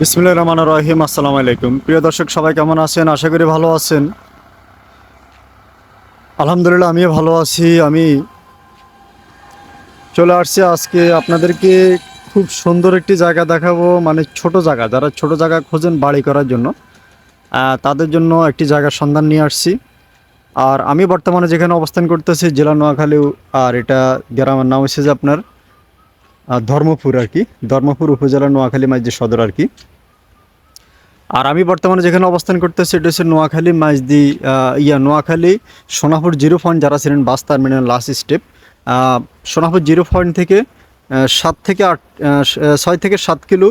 বিসমুল্লাহ রহমান রহিম, আসসালামু আলাইকুম। প্রিয় দর্শক, সবাই কেমন আছেন? আশা করি ভালো আছেন। আলহামদুলিল্লাহ, আমিও ভালো আছি। আমি চলে আসছি আজকে আপনাদেরকে খুব সুন্দর একটি জায়গা দেখাবো মানে ছোট জায়গা। যারা ছোট জায়গা খোঁজেন বাড়ি করার জন্য তাদের জন্য একটি জায়গার সন্ধান নিয়ে আসছি। আর আমি বর্তমানে যেখানে অবস্থান করতেছি, জেলা নোয়াখালী, আর এটা গ্রামের নাম হচ্ছে যে আপনার ধর্মপুর আর কি। ধর্মপুর উপজেলা নোয়াখালী মাঝদি সদর আর কি। আর আমি বর্তমানে যেখানে অবস্থান করতেছি এটা হচ্ছে নোয়াখালী মাঝদি ইয়া, নোয়াখালী সোনাপুর জিরো পয়েন্ট যারা ছিলেন bus terminal last step Sonapur zero point থেকে সাত থেকে আট ছয় থেকে সাত কিলো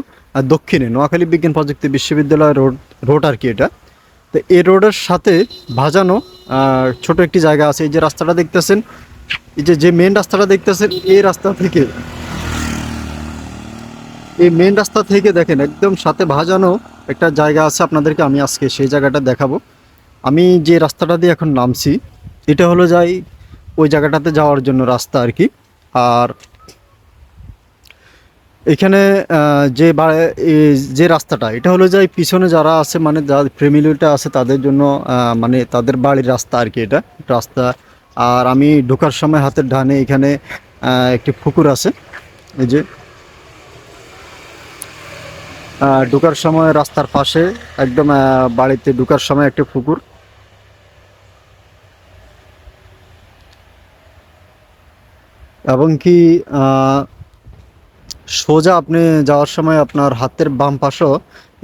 দক্ষিণে নোয়াখালী বিজ্ঞান প্রযুক্তি বিশ্ববিদ্যালয় রোড রোড আর কি এটা। তো এই রোডের সাথে ভাজানো ছোট একটি জায়গা আছে। এই যে রাস্তাটা দেখতেছেন, এই যে যে মেন রাস্তাটা দেখতেছেন, এই রাস্তা থেকে এই মেন রাস্তা থেকে দেখেন, একদম সাথে ভাজানো একটা জায়গা আছে আপনাদেরকে আমি আজকে সেই জায়গাটা দেখাবো। আমি যে রাস্তাটা দিয়ে এখন নামছি, এটা হলো যাই ওই জায়গাটাতে যাওয়ার জন্য রাস্তা আর কি। আর এখানে যে যে রাস্তাটা, এটা হলো যাই পিছনে যারা আছে মানে যারা ফ্যামিলিটা আছে, তাদের জন্য মানে তাদের বাড়ির রাস্তা আর কি এটা, রাস্তা। আর আমি ঢোকার সময় হাতের ডানে এখানে একটি পুকুর আছে। এই যে ঢোকার সময় রাস্তার পাশে, একদম বাড়িতে ঢুকার সময় একটা পুকুর। এবং কি সোজা আপনি যাওয়ার সময় আপনার হাতের বাম পাশও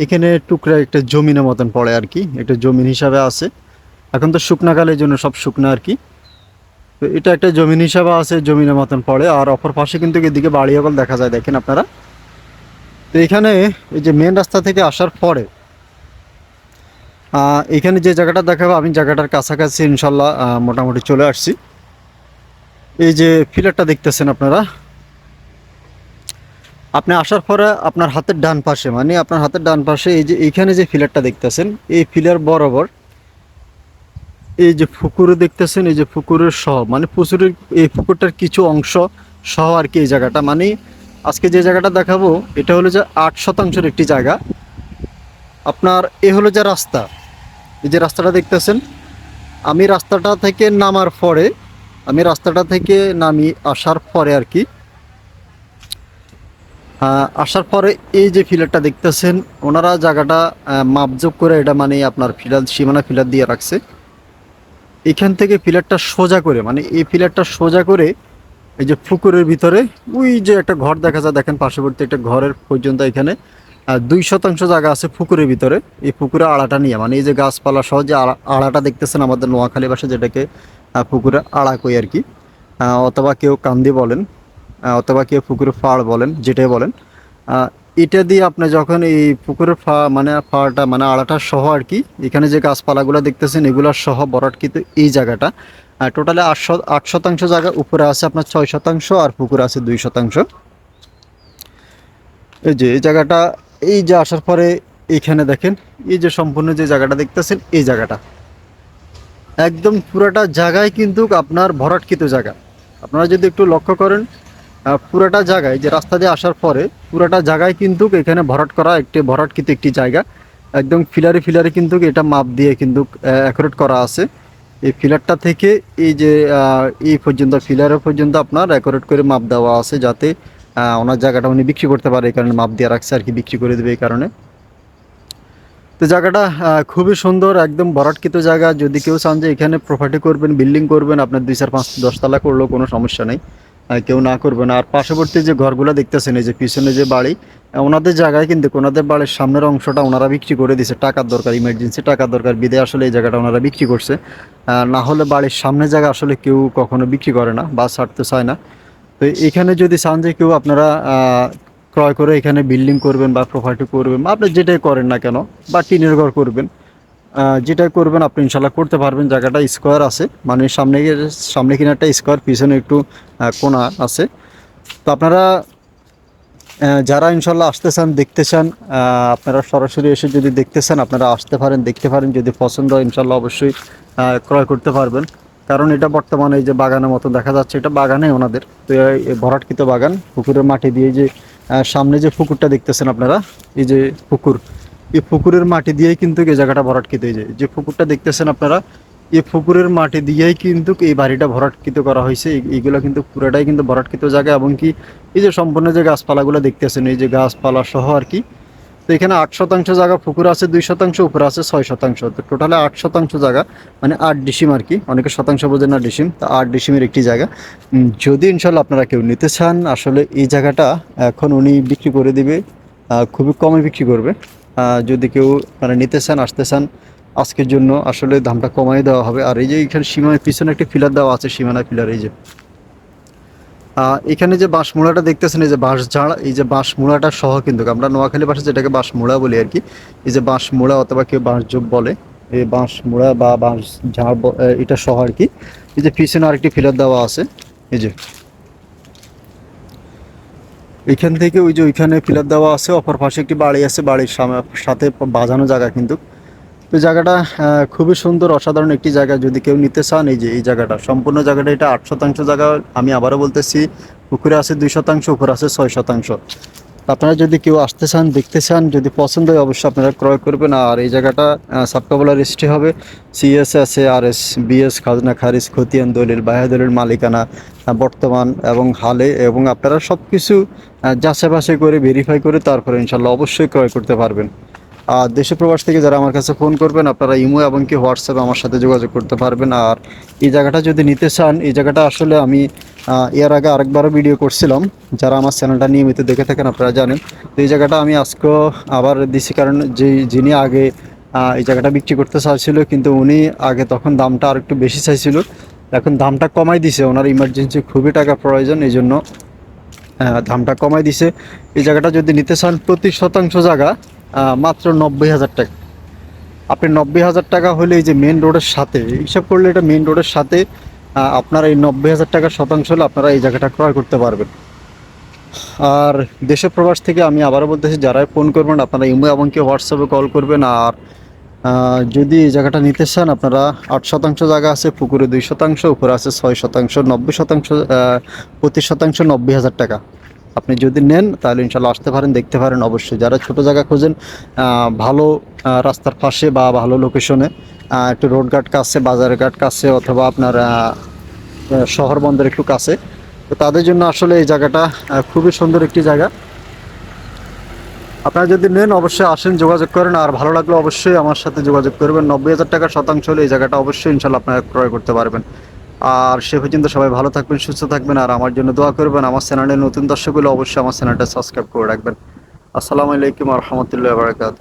এখানে টুকরা একটা জমিনের মতন পড়ে আর কি। একটা জমিন হিসাবে আছে। এখন তো শুকনাকালের জন্য সব শুকনা আর কি। তো এটা একটা জমিন হিসাবে আছে, জমিনের মতন পড়ে। আর অপর পাশে কিন্তু এদিকে বাড়ি দেখা যায়, দেখেন আপনারা। তো এখানে এই যে মেন রাস্তা থেকে আসার পরে এখানে যে জায়গাটা দেখাবো, আমি জায়গাটার কাছাকাছি ইনশাল্লাহ মোটামুটি চলে আসছি। এই যে ফিলারটা দেখতেছেন আপনারা? আপনি আসার পরে আপনার হাতের ডান পাশে মানে আপনার হাতের ডান পাশে এই যে এইখানে যে ফিলারটা দেখতেছেন, এই ফিলার বরাবর এই যে পুকুরে দেখতেছেন, এই যে পুকুরের সহ মানে পুকুরের, এই পুকুরটার কিছু অংশ সহ আর কি এই জায়গাটা মানে আজকে যে জায়গাটা দেখাবো, এটা হলো যে আট শতাংশের একটি জায়গা। আপনার এ হলো যে রাস্তা। এই যে রাস্তাটা দেখতেছেন, আমি রাস্তাটা থেকে নামার পরে, আমি রাস্তাটা থেকে নামি আসার পরে আর কি আসার পরে এই যে ফিলারটা দেখতেছেন, ওনারা জায়গাটা মাপজোক করে এটা মানে আপনার ফিলার, সীমানা ফিলার দিয়ে রাখছে। এখান থেকে ফিলারটা সোজা করে মানে এই ফিলারটা সোজা করে এই যে পুকুরের ভিতরে, ওই যে একটা ঘর দেখা যায়, দেখেন পার্শ্ববর্তী একটা ঘরের পর্যন্ত এখানে দুই শতাংশ জায়গা আছে পুকুরের ভিতরে। এই পুকুরে আড়াটা নিয়ে মানে এই যে গাছপালা সহ যে আড়া- আড়াটা দেখতেছেন আমাদের নোয়াখালী ভাষা যেটাকে পুকুরে আড়া কই আর কি অথবা কেউ কান্দি বলেন অথবা কেউ পুকুরে ফাড় বলেন, যেটাই বলেন এটা দিয়ে আপনি যখন এই পুকুরের ফা মানে ফাড়টা মানে আড়াটা সহ আর কি, এখানে যে গাছপালাগুলো দেখতেছেন, এগুলোর সহ বরাট কিন্তু এই জায়গাটা। টোটালে আট আট শতাংশ জায়গা উপরে আছে আপনার ছয় শতাংশ আর পুকুর আছে দুই শতাংশ। এই যে, এই জায়গাটা, এই যে আসার পরে এইখানে দেখেন, এই যে সম্পূর্ণ যে জায়গাটা দেখতেছেন, এই জায়গাটা। একদম পুরাটা জায়গায় কিন্তু আপনার ভরাটকৃত জায়গা। আপনারা যদি একটু লক্ষ্য করেন পুরাটা জায়গায় যে রাস্তা দিয়ে আসার পরে পুরাটা জায়গায় কিন্তু এখানে ভরাট করা একটি ভরাটকৃত একটি জায়গা। একদম ফিলারে ফিলারে কিন্তু এটা মাপ দিয়ে কিন্তু অ্যাকুরেট করা আছে। এই ফিলারটা থেকে এই যে এই পর্যন্ত ফিলারের পর্যন্ত আপনার রেকর্ড করে মাপ দেওয়া আছে যাতে ওনার জায়গাটা উনি বিক্রি করতে পারে, এই কারণে মাপ দিয়ে রাখছে আর কি, বিক্রি করে দেবে এই কারণে। তো জায়গাটা খুবই সুন্দর, একদম বরাটকৃত জায়গা। যদি কেউ চান যে এখানে প্রপার্টি করবেন বিল্ডিং করবেন, আপনার দুই চার পাঁচ দশতলা করলেও কোনো সমস্যা নেই। কেউ না করবে না। আর পার্শ্ববর্তী যে ঘরগুলো দেখতেছেন, এই যে পিছনে যে বাড়ি, ওনাদের জায়গায় কিন্তু ওনাদের বাড়ির সামনের অংশটা ওনারা বিক্রি করে দিছে টাকার দরকার ইমার্জেন্সি টাকার দরকার, বিদে আসলে এই জায়গাটা ওনারা বিক্রি করছে। না হলে বাড়ির সামনে জায়গা আসলে কেউ কখনো বিক্রি করে না বা ছাড়তে চায় না। তো এখানে যদি চান যে কেউ আপনারা ক্রয় করে এখানে বিল্ডিং করবেন বা প্রপার্টি করবেন বা আপনি যেটাই করেন না কেন, বা টিনের ঘর করবেন যেটাই করবেন আপনি ইনশাল্লাহ করতে পারবেন, জায়গাটা স্কোয়ার আছে। মানে সামনে সামনে কিনা একটা স্কোয়ার পিছনে একটু কোণা আছে। তো আপনারা যারা ইনশাল্লাহ আসতে চান, দেখতে চান আপনারা সরাসরি এসে যদি দেখতে চান, আপনারা আসতে পারেন, দেখতে পারেন, যদি পছন্দ হয় ইনশাল্লাহ অবশ্যই ক্রয় করতে পারবেন। কারণ এটা বর্তমানে এই যে বাগানের মতো দেখা যাচ্ছে, এটা বাগানে ওনাদের। তো ভরাটকৃত বাগান, পুকুরের মাটি দিয়ে যে সামনে যে পুকুরটা দেখতেছেন আপনারা, এই যে পুকুর এই পুকুরের মাটি দিয়েই কিন্তু এই জায়গাটা ভরাটকৃত এই যায় যে পুকুরটা দেখতেছেন আপনারা, এই পুকুরের মাটি দিয়েই কিন্তু এই বাড়িটা ভরাটকৃত করা হয়েছে। এইগুলো কিন্তু পুরোটাই কিন্তু ভরাটকৃত জায়গা এবং কি এই যে সম্পূর্ণ যে গাছপালাগুলো দেখতেছেন, এই যে গাছপালা সহ আর কি, তো এখানে আট শতাংশ জায়গা পুকুর আছে, দুই শতাংশ উপরে আছে, ছয় শতাংশ। তো টোটালে আট শতাংশ জায়গা মানে আট ডিসিম আর কি, অনেকে শতাংশ বোঝে না ডিসিম, তো আট ডিসিমের একটি জায়গা। যদি ইনশাল্লাহ আপনারা কেউ নিতে চান, আসলে এই জায়গাটা এখন উনি বিক্রি করে দিবে খুবই কমে বিক্রি করবে। যদি কেউ মানে নিতে চান, আসতে চান, আজকের জন্য আসলে দামটা কমাই দেওয়া হবে। আর এই যে এখানে সীমানার পিছনে একটা ফিলার দেওয়া আছে, সীমানা ফিলার এই যে। এখানে যে বাঁশমূলাটা দেখতেছেন, এই যে বাঁশ ঝাড়, এই যে বাঁশমূলাটা সহ কিন্তু, আমরা নোয়াখালী ভাষায় যেটাকে বাঁশমূলা বলি আর কি, এই যে বাঁশমূলা অথবা কেউ বাঁশ যোগ বলে, এই বাঁশমূলা বা বাঁশ ঝাড় এটা সহ আর কি। এই যে পিছনে আরেকটি ফিলার দেওয়া আছে, এই যে। এখান থেকে ওই যে ওইখানে পিলার দেওয়া আছে, অপর পাশে একটি বাড়ি আছে, বাড়ির সাথে বাজানো জায়গা কিন্তু। তো জায়গাটা খুবই সুন্দর, অসাধারণ একটি জায়গা। যদি কেউ নিতে চান, এই যে এই জায়গাটা, সম্পূর্ণ জায়গাটা এটা আট শতাংশ জায়গা। আমি আবারও বলতেছি, পুকুরে আছে দুই শতাংশ উপরে আছে ছয় শতাংশ। আপনারা যদি কেউ আসতে চান, দেখতে চান, যদি পছন্দ হয় অবশ্যই আপনারা ক্রয় করবেন। আর এই জায়গাটা সাবকাবলা রেজিস্ট্রি হবে। সিএস আছে আর এস বিএস খাজনা, খারিজ, খতিয়ান, দলিল, বাহ্য দলিল, মালিকানা বর্তমান এবং হালে এবং আপনারা সব কিছু যাচাই বাছাই করে ভেরিফাই করে তারপরে ইনশাল্লাহ অবশ্যই ক্রয় করতে পারবেন। আর দেশে প্রবাস থেকে যারা আমার কাছে ফোন করবেন, আপনারা ইমো এবং কি হোয়াটসঅ্যাপে আমার সাথে যোগাযোগ করতে পারবেন। আর এই জায়গাটা যদি নিতে চান, এই জায়গাটা আসলে আমি এর আগে আরেকবারও ভিডিও করছিলাম। যারা আমার চ্যানেলটা নিয়মিত দেখে থাকেন আপনারা জানেন। তো এই জায়গাটা আমি আজকেও আবার দিছি। কারণ যে যিনি আগে এই জায়গাটা বিক্রি করতে চাইছিল, কিন্তু উনি আগে তখন দামটা আর একটু বেশি চাইছিল। এখন দামটা কমাই দিছে। ওনার ইমার্জেন্সি খুবই টাকা প্রয়োজন, এই জন্য দামটা কমাই দিছে। এই জায়গাটা যদি নিতে চান, প্রতি শতাংশ জায়গা মাত্র নব্বই হাজার টাকা। আপনি নব্বই হাজার টাকা হলে এই যে মেন রোডের সাথে হিসাব করলে এটা মেন রোডের সাথে আপনারা এই নব্বই হাজার টাকার শতাংশ হলে আপনারা এই জায়গাটা ক্রয় করতে পারবেন। আর দেশে প্রবাস থেকে আমি আবারও বলতেছি, যারাই ফোন করবেন, আপনারা ইমো এবং হোয়াটসঅ্যাপে কল করবেন। আর যদি এই জায়গাটা নিতে চান, আপনারা আট শতাংশ জায়গা আছে, পুকুরে দুই শতাংশ, উপরে আছে ছয় শতাংশ, নব্বই শতাংশ পঁচিশ শতাংশ, নব্বই হাজার টাকা। আপনি যদি নেন, তাহলে ইনশাল্লাহ আসতে পারেন, দেখতে পারেন অবশ্যই। যারা ছোট জায়গা খোঁজেন ভালো রাস্তার পাশে বা ভালো লোকেশনে একটু রোড ঘাট কাছে, বাজার ঘাট কাছে অথবা আপনার শহর বন্দর একটু কাছে, তো তাদের জন্য আসলে এই জায়গাটা খুবই সুন্দর একটি জায়গা। আপনারা যদি নেন, অবশ্যই আসেন, যোগাযোগ করেন, আর ভালো লাগলে অবশ্যই আমার সাথে যোগাযোগ করবেন। নব্বই হাজার টাকা শতাংশ হলে এই জায়গাটা অবশ্যই ইনশাল্লাহ আপনারা ক্রয় করতে পারবেন। আর সে পর্যন্ত সবাই ভালো থাকবেন, সুস্থ থাকবেন, আর আমার জন্য দোয়া করবেন। আমার চ্যানেলে নতুন দর্শক অবশ্যই আমার চ্যানেলটা সাবস্ক্রাইব করে রাখবেন। আসসালামু আলাইকুম রহমতুল্লাহ বারকাত